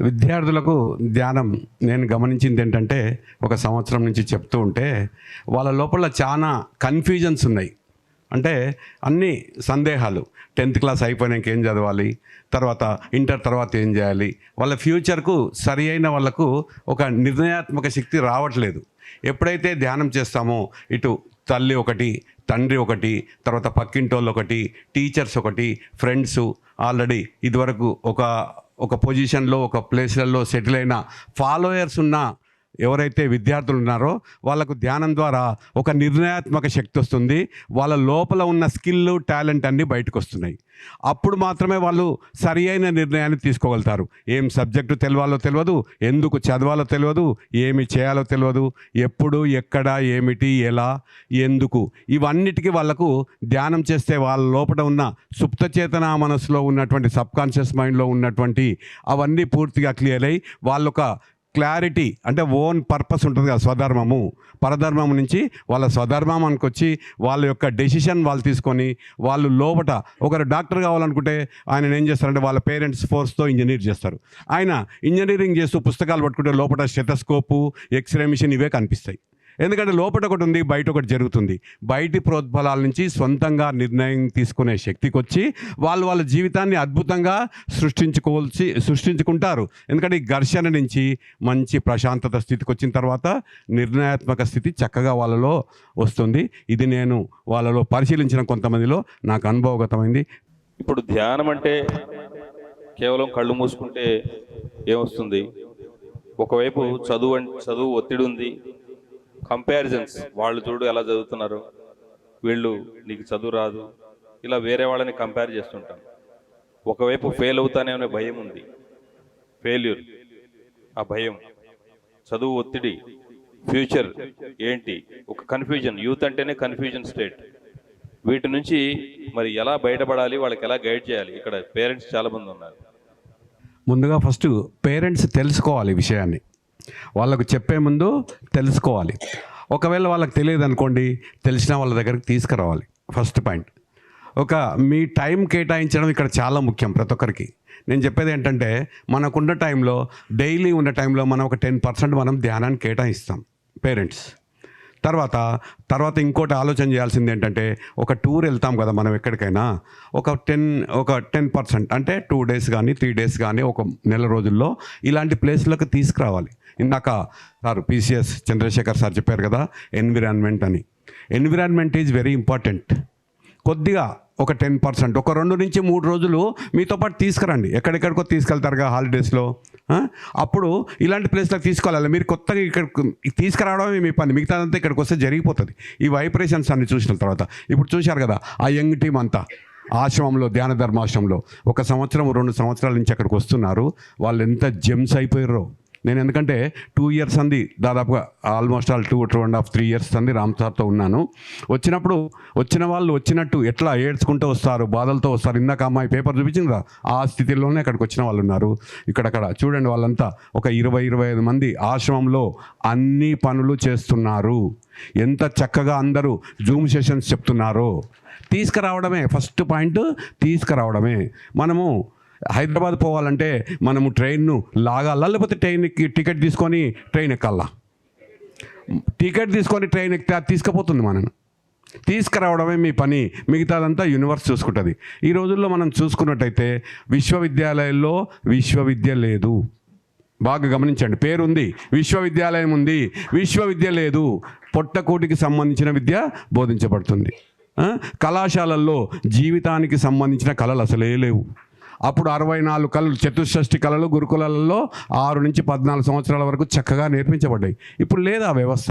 విద్యార్థులకు ధ్యానం నేను గమనించింది ఏంటంటే ఒక సంవత్సరం నుంచి చెప్తూ ఉంటే వాళ్ళ లోపల చాలా కన్ఫ్యూజన్స్ ఉన్నాయి. అంటే అన్ని సందేహాలు. టెన్త్ క్లాస్ అయిపోయినాక ఏం చదవాలి? తర్వాత ఇంటర్ తర్వాత ఏం చేయాలి? వాళ్ళ ఫ్యూచర్కు సరి అయిన వాళ్ళకు ఒక నిర్ణయాత్మక శక్తి రావట్లేదు. ఎప్పుడైతే ధ్యానం చేస్తామో ఇటు తల్లి ఒకటి తండ్రి ఒకటి తర్వాత పక్కింటోళ్ళు ఒకటి టీచర్స్ ఒకటి ఫ్రెండ్స్ ఆల్రెడీ ఇదివరకు ఒక ఒక పొజిషన్లో ఒక ప్లేస్లలో సెటిల్ అయిన ఫాలోయర్స్ ఉన్న ఎవరైతే విద్యార్థులు ఉన్నారో వాళ్ళకు ధ్యానం ద్వారా ఒక నిర్ణయాత్మక శక్తి వస్తుంది. వాళ్ళ లోపల ఉన్న స్కిల్ టాలెంట్ అన్నీ బయటకు వస్తున్నాయి. అప్పుడు మాత్రమే వాళ్ళు సరి అయిన నిర్ణయాన్ని తీసుకోగలుగుతారు. ఏం సబ్జెక్టు తెలవాలో తెలియదు ఎందుకు చదవాలో తెలియదు ఏమి చేయాలో తెలియదు ఎప్పుడు ఎక్కడ ఏమిటి ఎలా ఎందుకు. ఇవన్నిటికీ వాళ్ళకు ధ్యానం చేస్తే వాళ్ళ లోపల ఉన్న సుప్త చేతన మనసులో ఉన్నటువంటి సబ్కాన్షియస్ మైండ్లో ఉన్నటువంటి అవన్నీ పూర్తిగా క్లియర్ అయ్యి వాళ్ళొక క్లారిటీ అంటే ఓన్ పర్పస్ ఉంటుంది కదా స్వధర్మము. పరధర్మం నుంచి వాళ్ళ స్వధర్మానికి వచ్చి వాళ్ళ యొక్క డెసిషన్ వాళ్ళు తీసుకొని వాళ్ళు లోపట ఒకరు డాక్టర్ కావాలనుకుంటే ఆయన ఏం చేస్తారంటే వాళ్ళ పేరెంట్స్ ఫోర్స్తో ఇంజనీర్ చేస్తారు. ఆయన ఇంజనీరింగ్ చేస్తూ పుస్తకాలు పట్టుకుంటే లోపల స్టెటస్కోపు ఎక్స్రే మిషన్ ఇవే కనిపిస్తాయి. ఎందుకంటే లోపల ఒకటి ఉంది బయట ఒకటి జరుగుతుంది. బయటి ప్రోద్బలాల నుంచి సొంతంగా నిర్ణయం తీసుకునే శక్తికి వచ్చి వాళ్ళు వాళ్ళ జీవితాన్ని అద్భుతంగా సృష్టించుకోవాల్సి సృష్టించుకుంటారు. ఎందుకంటే ఈ ఘర్షణ నుంచి మంచి ప్రశాంతత స్థితికి వచ్చిన తర్వాత నిర్ణయాత్మక స్థితి చక్కగా వాళ్ళలో వస్తుంది. ఇది నేను వాళ్ళలో పరిశీలించిన కొంతమందిలో నాకు అనుభవగతమైంది. ఇప్పుడు ధ్యానం అంటే కేవలం కళ్ళు మూసుకుంటే ఏమొస్తుంది? ఒకవైపు చదువు చదువు ఒత్తిడి ఉంది కంపారిజన్స్ వాళ్ళు చూడు ఎలా చదువుతున్నారు. వీళ్ళు నీకు చదువు రాదు. ఇలా వేరే వాళ్ళని కంపేర్ చేస్తుంటాం. ఒకవైపు ఫెయిల్ అవుతానే అనే భయం ఉంది. ఫెయిల్యూర్ ఆ భయం. చదువు ఒత్తిడి. ఫ్యూచర్ ఏంటి? ఒక కన్ఫ్యూజన్ యూత్ అంటేనే కన్ఫ్యూజన్ స్టేట్ వీటి నుంచి మరి ఎలా బయటపడాలి? వాళ్ళకి ఎలా గైడ్ చేయాలి? ఇక్కడ పేరెంట్స్ చాలా మంది ఉన్నారు. ముందుగా ఫస్ట్ పేరెంట్స్ తెలుసుకోవాలి విషయాన్ని. వాళ్ళకు చెప్పే ముందు తెలుసుకోవాలి. ఒకవేళ వాళ్ళకి తెలియదు అనుకోండి తెలిసిన వాళ్ళ దగ్గరికి తీసుకురావాలి. ఫస్ట్ పాయింట్ ఒక మీ టైం కేటాయించడం ఇక్కడ చాలా ముఖ్యం ప్రతి ఒక్కరికి. నేను చెప్పేది ఏంటంటే మనకున్న టైంలో డైలీ ఉన్న టైంలో మనం ఒక టెన్ పర్సెంట్ మనం ధ్యానాన్ని కేటాయిస్తాం పేరెంట్స్ తర్వాత తర్వాత ఇంకోటి ఆలోచన చేయాల్సింది ఏంటంటే ఒక టూర్ వెళ్తాం కదా మనం ఎక్కడికైనా ఒక టెన్ ఒక టెన్ పర్సెంట్ అంటే టూ డేస్ కానీ త్రీ డేస్ కానీ ఒక నెల రోజుల్లో ఇలాంటి ప్లేస్లకు తీసుకురావాలి. ఇందాక సార్ పీసీఎస్ చంద్రశేఖర్ సార్ చెప్పారు కదా ఎన్విరాన్మెంట్ అని. Environment is very important. కొద్దిగా ఒక టెన్ పర్సెంట్ ఒక రెండు నుంచి మూడు రోజులు మీతో పాటు తీసుకురండి. ఎక్కడెక్కడికో తీసుకెళ్తారుగా హాలిడేస్లో అప్పుడు ఇలాంటి ప్లేస్లకు తీసుకోవాలి మీరు కొత్తగా ఇక్కడ తీసుకురావడమే మీ పని. మిగతాదంతా ఇక్కడికి వస్తే జరిగిపోతుంది. ఈ వైబ్రేషన్స్ అన్ని చూసిన తర్వాత. ఇప్పుడు చూశారు కదా ఆ యంగ్ టీం అంతా ఆశ్రమంలో ధ్యాన ధర్మాశ్రమంలో ఒక సంవత్సరం రెండు సంవత్సరాల నుంచి అక్కడికి వస్తున్నారు. వాళ్ళు ఎంత జెమ్స్ అయిపోయారో నేను ఎందుకంటే టూ ఇయర్స్ అంది దాదాపుగా almost all two two and half three years అంది రామ్ సార్తో ఉన్నాను. వచ్చినప్పుడు వచ్చిన వాళ్ళు వచ్చినట్టు ఎట్లా ఏడ్చుకుంటూ వస్తారు బాధలతో వస్తారు ఇందాక అమ్మాయి పేపర్ చూపించింది ఆ స్థితిలోనే అక్కడికి వచ్చిన వాళ్ళు ఉన్నారు. ఇక్కడక్కడ చూడండి వాళ్ళంతా ఒక ఇరవై ఇరవై ఐదు మంది ఆశ్రమంలో అన్ని పనులు చేస్తున్నారు. ఎంత చక్కగా అందరూ జూమ్ సెషన్స్ చెప్తున్నారో. తీసుకురావడమే ఫస్ట్ పాయింట్ తీసుకురావడమే. మనము హైదరాబాద్ పోవాలంటే మనము ట్రైన్ను లాగాలా? లేకపోతే ట్రైన్కి టికెట్ తీసుకొని ట్రైన్ ఎక్కాలా? టికెట్ తీసుకొని ట్రైన్ ఎక్కితే అది తీసుకుపోతుంది మనను. తీసుకురావడమే మీ పని. మిగతాదంతా యూనివర్స్ చూసుకుంటుంది. ఈ రోజుల్లో మనం చూసుకున్నట్టయితే విశ్వవిద్యాలయాల్లో విశ్వవిద్య లేదు. బాగా గమనించండి. పేరుంది. విశ్వవిద్యాలయం ఉంది. విశ్వవిద్య లేదు. పొట్టకోటికి సంబంధించిన విద్య బోధించబడుతుంది. కళాశాలల్లో జీవితానికి సంబంధించిన కళలు అసలే లేవు. అప్పుడు అరవై నాలుగు కళలు చతుషష్టి కళలు గురుకులాలలో ఆరు నుంచి పద్నాలుగు సంవత్సరాల వరకు చక్కగా నేర్పించబడ్డాయి. ఇప్పుడు లేదా ఆ వ్యవస్థ.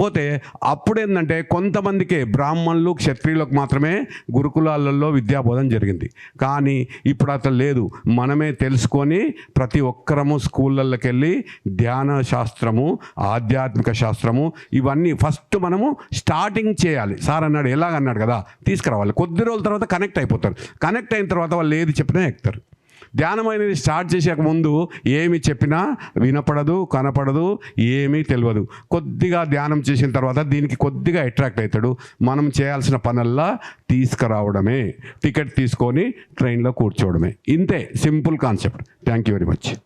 పోతే అప్పుడేందంటే కొంతమందికే బ్రాహ్మణులు క్షత్రియులకు మాత్రమే గురుకులాలలో విద్యాబోధన జరిగింది. కానీ ఇప్పుడు అతను లేదు. మనమే తెలుసుకొని ప్రతి ఒక్కరము స్కూళ్ళకి వెళ్ళి ధ్యాన శాస్త్రము ఆధ్యాత్మిక శాస్త్రము ఇవన్నీ ఫస్ట్ మనము స్టార్టింగ్ చేయాలి. సార్ అన్నాడు ఎలాగన్నాడు కదా తీసుకురావాలి. కొద్ది రోజుల తర్వాత కనెక్ట్ అయిపోతారు. కనెక్ట్ అయిన తర్వాత వాళ్ళు ఏది చెప్పినా ఎక్కుతారు. ధ్యానం అనేది స్టార్ట్ చేసాక ముందు ఏమి చెప్పినా వినపడదు కనపడదు ఏమీ తెలియదు. కొద్దిగా ధ్యానం చేసిన తర్వాత దీనికి కొద్దిగా అట్రాక్ట్ అవుతాడు. మనం చేయాల్సిన పనల్లా తీసుకురావడమే. టికెట్ తీసుకొని ట్రైన్లో కూర్చోవడమే. ఇంతే. Simple concept. Thank you very much